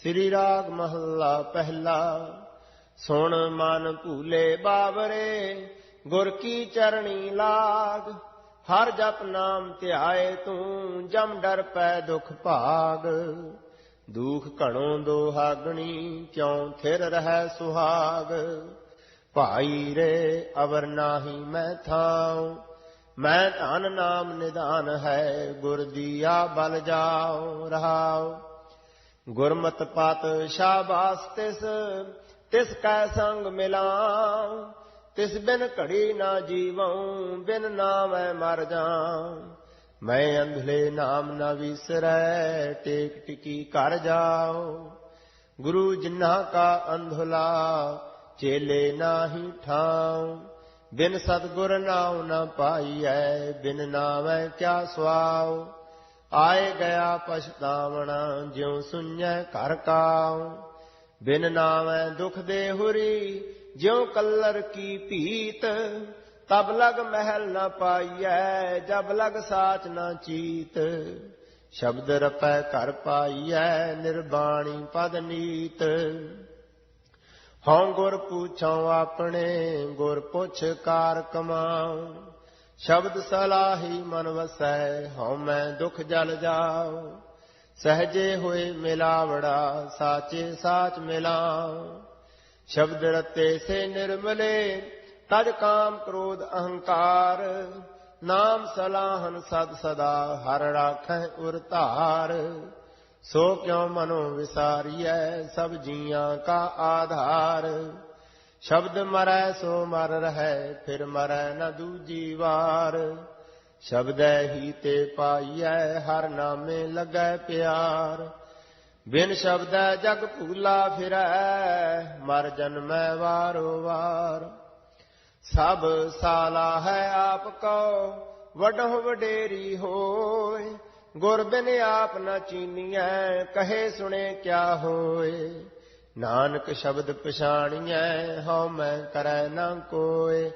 ਸ੍ਰੀ ਰਾਗ ਮਹੱਲਾ ਪਹਿਲਾ। ਸੁਣ ਮਨ ਭੂਲੇ ਬਾਬਰੇ, ਗੁਰ ਕੀ ਚਰਣੀ ਲਾਗ। ਹਰ ਜਪ ਨਾਮ ਧਿਆਏ ਤੂੰ, ਜਮ ਡਰ ਪੈ ਦੁਖ ਭਾਗ। ਦੁਖ ਘਣੋ ਦੋਹਾਗਣੀ, ਕਿਉ ਥਿਰ ਰਹਿ ਸੁਹਾਗ। ਭਾਈ ਰੇ, ਅਵਰ ਨਾਹੀ ਮੈਂ ਥਾਉ। ਮੈਂ ਧਨ ਨਾਮ ਨਿਦਾਨ ਹੈ, ਗੁਰ ਦੀਆ ਬਲ ਜਾਉ ਰਹਾਉ। ਗੁਰਮਤ ਪਤ ਸ਼ਾਬਾਸ, ਤਿਸ ਤਿਸ ਕੈ ਸੰਗ ਮਿਲਾਉ, ਤਿਸ ਬਿਨ ਘੜੀ ਨਾ ਜੀਵਉ, ਬਿਨ ਨਾਮੈ ਮਰ ਜਾਉ। ਮੈਂ ਅੰਧਲੇ ਨਾਮ ਨਾ ਵਿਸਰੈ, ਟੇਕ ਟਿਕੀ ਕਰ ਜਾਓ ਗੁਰੂ ਜਿਨ੍ਹਾਂ ਕਾ ਅੰਧਲਾ, ਚੇਲੇ ਨਾਹੀ ਠਾਉ। ਬਿਨ ਸਤਗੁਰ ਨਾਉ ਨ ਪਾਈਐ, ਬਿਨ ਨਾਮੈ ਕਿਆ ਸਵਾਉ ਆਏ ਗਿਆ ਪਛਤਾਵਣਾ ਜਿਉ ਸੁਣੈ ਘਰ ਕਾਉ। ਬਿਨ ਨਾਮੈ ਦੁਖ ਦੇ ਹੁਰੀ, ਜਿਉ ਕੱਲਰ ਕੀ ਭੀਤ। ਤਬ ਲਗ ਮਹਿਲ ਨਾ ਪਾਈਐ, ਜਬ ਲਗ ਸਾਚ ਨਾ ਚੀਤ। ਸ਼ਬਦ ਰਪੈ ਘਰ ਪਾਈਐ, ਨਿਰਬਾਣੀ ਪਦ ਨੀਤ। ਹਉ ਗੁਰ ਪੁੱਛਉ ਆਪਣੇ, ਗੁਰ ਪੁੱਛ ਕਾਰ ਕਮਾਉ। ਸ਼ਬਦ ਸਲਾਹੀ ਮਨ ਵਸੈ, ਹਉ ਮੈਂ ਦੁਖ ਜਲ ਜਾਉ। ਸਹਜੇ ਹੋਏ ਮਿਲਾਵੜਾ, ਸਾਚੇ ਸਾਚ ਮਿਲਾਉ। ਸ਼ਬਦ ਰਤੇ ਸੇ ਨਿਰਮਲੇ, ਤਜ ਕਾਮ ਕ੍ਰੋਧ ਅਹੰਕਾਰ। ਨਾਮ ਸਲਾਹਨ ਸਦ ਸਦਾ, ਹਰ ਰਾਖੈ ਉਰ ਧਾਰ। ਸੋ ਕਿਉ ਮਨੋ ਵਿਸਾਰੀਐ, ਸਭ ਜੀਆਂ ਕਾ ਆਧਾਰ। ਸ਼ਬਦ ਮਰੈ ਸੋ ਮਰ ਰਹੈ, ਫਿਰ ਮਰੈ ਨਾ ਦੂਜੀ ਵਾਰ। ਸ਼ਬਦੈ ਹੀ ਤੇ ਪਾਈਐ, ਹਰ ਨਾਮੇ ਲੱਗੈ ਪਿਆਰ। ਬਿਨ ਸ਼ਬਦੈ ਜਗ ਭੂਲਾ ਫਿਰੈ, ਮਰ ਜਨਮੈ ਵਾਰੋ ਵਾਰ। ਸਭ ਸਾਲਾ ਹੈ ਆਪ ਕੋ ਵਡਹੁ ਵਡੇਰੀ ਹੋਏ। ਗੁਰ ਬਿਨ ਆਪ ਨ ਚੀਨੀਐ, ਕਹੇ ਸੁਣੇ ਕਿਆ ਹੋਏ। ਨਾਨਕ ਸ਼ਬਦ ਪਛਾਣੀਐ ਹਉ ਮੈਂ ਕਰੈ ਨ ਕੋਏ।